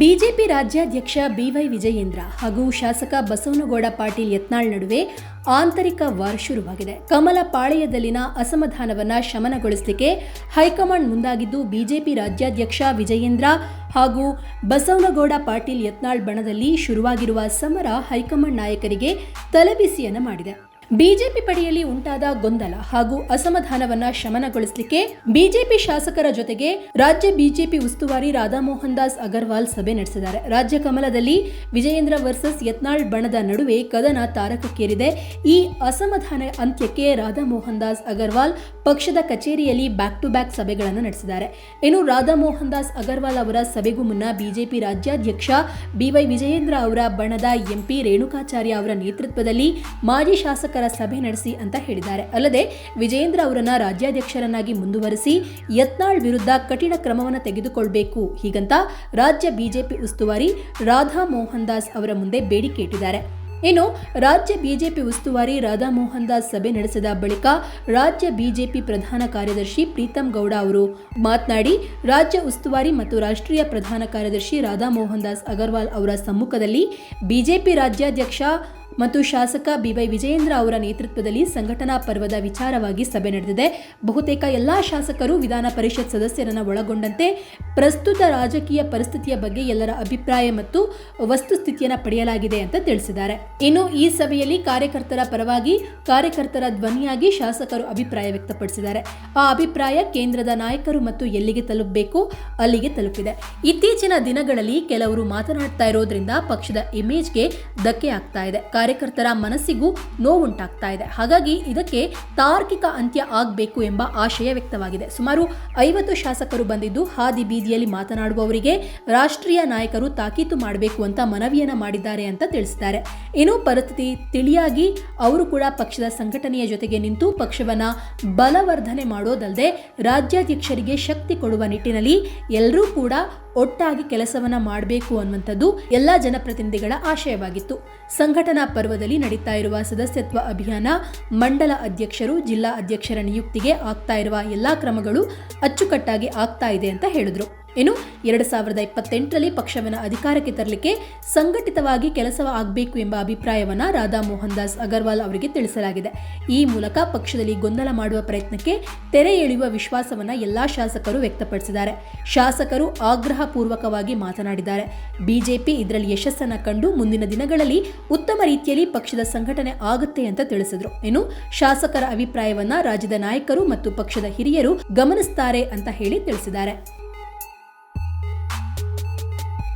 BJP ರಾಜ್ಯಾಧ್ಯಕ್ಷ B Y Vijayendra ಹಾಗೂ ಶಾಸಕ ಬಸವನಗೌಡ ಪಾಟೀಲ್ ಯತ್ನಾಳ್ ನಡುವೆ ಆಂತರಿಕ ವಾರ್ ಶುರುವಾಗಿದೆ. ಕಮಲ ಪಾಳೆಯದಲ್ಲಿನ ಅಸಮಾಧಾನವನ್ನು ಶಮನಗೊಳಿಸಲಿಕ್ಕೆ ಹೈಕಮಾಂಡ್ ಮುಂದಾಗಿದ್ದು ಬಿಜೆಪಿ ರಾಜ್ಯಾಧ್ಯಕ್ಷ ವಿಜಯೇಂದ್ರ ಹಾಗೂ ಬಸವನಗೌಡ ಪಾಟೀಲ್ ಯತ್ನಾಳ್ ಬಣದಲ್ಲಿ ಶುರುವಾಗಿರುವ ಸಮರ ಹೈಕಮಾಂಡ್ ನಾಯಕರಿಗೆ ತಲೆಬಿಸಿಯನ್ನು ಮಾಡಿದೆ. ಬಿಜೆಪಿ ಪಡೆಯಲ್ಲಿ ಉಂಟಾದ ಗೊಂದಲ ಹಾಗೂ ಅಸಮಾಧಾನವನ್ನ ಶಮನಗೊಳಿಸಲಿಕ್ಕೆ ಬಿಜೆಪಿ ಶಾಸಕರ ಜೊತೆಗೆ ರಾಜ್ಯ ಬಿಜೆಪಿ ಉಸ್ತುವಾರಿ ರಾಧಾಮೋಹನ್ ದಾಸ್ ಅಗರ್ವಾಲ್ ಸಭೆ ನಡೆಸಿದ್ದಾರೆ. ರಾಜ್ಯ ಕಮಲದಲ್ಲಿ ವಿಜಯೇಂದ್ರ ವರ್ಸಸ್ ಯತ್ನಾಳ್ ಬಣದ ನಡುವೆ ಕದನ ತಾರಕಕ್ಕೇರಿದೆ. ಈ ಅಸಮಾಧಾನ ಅಂತ್ಯಕ್ಕೆ ರಾಧಾಮೋಹನ್ ದಾಸ್ ಅಗರ್ವಾಲ್ ಪಕ್ಷದ ಕಚೇರಿಯಲ್ಲಿ ಬ್ಯಾಕ್ ಟು ಬ್ಯಾಕ್ ಸಭೆಗಳನ್ನು ನಡೆಸಿದ್ದಾರೆ. ಇನ್ನು ರಾಧಾಮೋಹನ್ ದಾಸ್ ಅಗರ್ವಾಲ್ ಅವರ ಸಭೆಗೂ ಮುನ್ನ ಬಿಜೆಪಿ ರಾಜ್ಯಾಧ್ಯಕ್ಷ ಬಿವೈ ವಿಜಯೇಂದ್ರ ಅವರ ಬಣದ ಎಂಪಿ ರೇಣುಕಾಚಾರ್ಯ ಅವರ ನೇತೃತ್ವದಲ್ಲಿ ಮಾಜಿ ಶಾಸಕರ ಸಭೆ ನಡೆಸಿ ಅಂತ ಹೇಳಿದ್ದಾರೆ. ಅಲ್ಲದೆ ವಿಜಯೇಂದ್ರ ಅವರನ್ನ ರಾಜ್ಯಾಧ್ಯಕ್ಷರನ್ನಾಗಿ ಮುಂದುವರೆಸಿ ಯತ್ನಾಳ್ ವಿರುದ್ಧ ಕಠಿಣ ಕ್ರಮವನ್ನು ತೆಗೆದುಕೊಳ್ಬೇಕು. ಹೀಗಂತ ರಾಜ್ಯ ಬಿಜೆಪಿ ಉಸ್ತುವಾರಿ ರಾಧಾ ಮೋಹನ್ ದಾಸ್ ಅವರ ಮುಂದೆ ಬೇಡಿಕೆ ಇಟ್ಟಿದ್ದಾರೆ. ಇನ್ನು ರಾಜ್ಯ ಬಿಜೆಪಿ ಉಸ್ತುವಾರಿ ರಾಧಾ ಮೋಹನ್ ದಾಸ್ ಸಭೆ ನಡೆಸಿದ ಬಳಿಕ ರಾಜ್ಯ ಬಿಜೆಪಿ ಪ್ರಧಾನ ಕಾರ್ಯದರ್ಶಿ ಪ್ರೀತಂ ಗೌಡ ಅವರು ಮಾತನಾಡಿ, ರಾಜ್ಯ ಉಸ್ತುವಾರಿ ಮತ್ತು ರಾಷ್ಟ್ರೀಯ ಪ್ರಧಾನ ಕಾರ್ಯದರ್ಶಿ ರಾಧಾ ಮೋಹನ್ ದಾಸ್ ಅಗರ್ವಾಲ್ ಅವರ ಸಮ್ಮುಖದಲ್ಲಿ ಬಿಜೆಪಿ ರಾಜ್ಯಾಧ್ಯಕ್ಷ ಮತ್ತು ಶಾಸಕ ಬಿವೈ ವಿಜಯೇಂದ್ರ ಅವರ ನೇತೃತ್ವದಲ್ಲಿ ಸಂಘಟನಾ ಪರ್ವದ ವಿಚಾರವಾಗಿ ಸಭೆ ನಡೆದಿದೆ. ಬಹುತೇಕ ಎಲ್ಲಾ ಶಾಸಕರು ವಿಧಾನ ಪರಿಷತ್ ಸದಸ್ಯರನ್ನು ಒಳಗೊಂಡಂತೆ ಪ್ರಸ್ತುತ ರಾಜಕೀಯ ಪರಿಸ್ಥಿತಿಯ ಬಗ್ಗೆ ಎಲ್ಲರ ಅಭಿಪ್ರಾಯ ಮತ್ತು ವಸ್ತುಸ್ಥಿತಿಯನ್ನು ಪಡೆಯಲಾಗಿದೆ ಅಂತ ತಿಳಿಸಿದ್ದಾರೆ. ಇನ್ನು ಈ ಸಭೆಯಲ್ಲಿ ಕಾರ್ಯಕರ್ತರ ಪರವಾಗಿ ಕಾರ್ಯಕರ್ತರ ಧ್ವನಿಯಾಗಿ ಶಾಸಕರು ಅಭಿಪ್ರಾಯ ವ್ಯಕ್ತಪಡಿಸಿದ್ದಾರೆ. ಆ ಅಭಿಪ್ರಾಯ ಕೇಂದ್ರದ ನಾಯಕರು ಮತ್ತು ಎಲ್ಲಿಗೆ ತಲುಪಬೇಕು, ಅಲ್ಲಿಗೆ ತಲುಪಿದೆ. ಇತ್ತೀಚಿನ ದಿನಗಳಲ್ಲಿ ಕೆಲವರು ಮಾತನಾಡ್ತಾ ಇರೋದ್ರಿಂದ ಪಕ್ಷದ ಇಮೇಜ್ಗೆ ಧಕ್ಕೆ ಆಗ್ತಾ ಇದೆ. ಕಾರ್ಯಕರ್ತರ ಮನಸ್ಸಿಗೂ ನೋವುಂಟಾಗ್ತಾ ಇದೆ. ಹಾಗಾಗಿ ಇದಕ್ಕೆ ತಾರ್ಕಿಕ ಅಂತ್ಯ ಆಗಬೇಕು ಎಂಬ ಆಶಯ ವ್ಯಕ್ತವಾಗಿದೆ. ಸುಮಾರು ಐವತ್ತು ಶಾಸಕರು ಬಂದಿದ್ದು ಹಾದಿ ಬೀದಿಯಲ್ಲಿ ಮಾತನಾಡುವವರಿಗೆ ರಾಷ್ಟ್ರೀಯ ನಾಯಕರು ತಾಕೀತು ಮಾಡಬೇಕು ಅಂತ ಮನವಿಯನ್ನ ಮಾಡಿದ್ದಾರೆ ಅಂತ ತಿಳಿಸಿದ್ದಾರೆ ಇನ್ನು ಪರಿಸ್ಥಿತಿ ತಿಳಿಯಾಗಿ ಅವರು ಕೂಡ ಪಕ್ಷದ ಸಂಘಟನೆಯ ಜೊತೆಗೆ ನಿಂತು ಪಕ್ಷವನ್ನ ಬಲವರ್ಧನೆ ಮಾಡೋದಲ್ಲದೆ ರಾಜ್ಯಾಧ್ಯಕ್ಷರಿಗೆ ಶಕ್ತಿ ಕೊಡುವ ನಿಟ್ಟಿನಲ್ಲಿ ಎಲ್ಲರೂ ಕೂಡ ಒಟ್ಟಾಗಿ ಕೆಲಸವನ್ನ ಮಾಡಬೇಕು ಅನ್ನುವಂಥದ್ದು ಎಲ್ಲ ಜನಪ್ರತಿನಿಧಿಗಳ ಆಶಯವಾಗಿತ್ತು. ಸಂಘಟನಾ ಪರ್ವದಲ್ಲಿ ನಡೀತಾ ಇರುವ ಸದಸ್ಯತ್ವ ಅಭಿಯಾನ ಮಂಡಲ ಅಧ್ಯಕ್ಷರು, ಜಿಲ್ಲಾ ಅಧ್ಯಕ್ಷರ ನಿಯುಕ್ತಿಗೆ ಆಗ್ತಾ ಇರುವ ಎಲ್ಲಾ ಕ್ರಮಗಳು ಅಚ್ಚುಕಟ್ಟಾಗಿ ಆಗ್ತಾ ಇದೆ ಅಂತ ಹೇಳಿದ್ರು. ಇನ್ನು ಎರಡು ಸಾವಿರದ ಇಪ್ಪತ್ತೆಂಟರಲ್ಲಿ ಪಕ್ಷವನ್ನು ಅಧಿಕಾರಕ್ಕೆ ತರಲಿಕ್ಕೆ ಸಂಘಟಿತವಾಗಿ ಕೆಲಸ ಆಗಬೇಕು ಎಂಬ ಅಭಿಪ್ರಾಯವನ್ನು ರಾಧಾ ಮೋಹನ್ ದಾಸ್ ಅಗರ್ವಾಲ್ ಅವರಿಗೆ ತಿಳಿಸಲಾಗಿದೆ. ಈ ಮೂಲಕ ಪಕ್ಷದಲ್ಲಿ ಗೊಂದಲ ಮಾಡುವ ಪ್ರಯತ್ನಕ್ಕೆ ತೆರೆ ಎಳೆಯುವ ವಿಶ್ವಾಸವನ್ನು ಎಲ್ಲಾ ಶಾಸಕರು ವ್ಯಕ್ತಪಡಿಸಿದ್ದಾರೆ. ಶಾಸಕರು ಆಗ್ರಹ ಪೂರ್ವಕವಾಗಿ ಮಾತನಾಡಿದ್ದಾರೆ. ಬಿಜೆಪಿ ಇದರಲ್ಲಿ ಯಶಸ್ಸನ್ನು ಕಂಡು ಮುಂದಿನ ದಿನಗಳಲ್ಲಿ ಉತ್ತಮ ರೀತಿಯಲ್ಲಿ ಪಕ್ಷದ ಸಂಘಟನೆ ಆಗುತ್ತೆ ಅಂತ ತಿಳಿಸಿದರು. ಇನ್ನು ಶಾಸಕರ ಅಭಿಪ್ರಾಯವನ್ನು ರಾಜ್ಯದ ನಾಯಕರು ಮತ್ತು ಪಕ್ಷದ ಹಿರಿಯರು ಗಮನಿಸುತ್ತಾರೆ ಅಂತ ಹೇಳಿ ತಿಳಿಸಿದ್ದಾರೆ.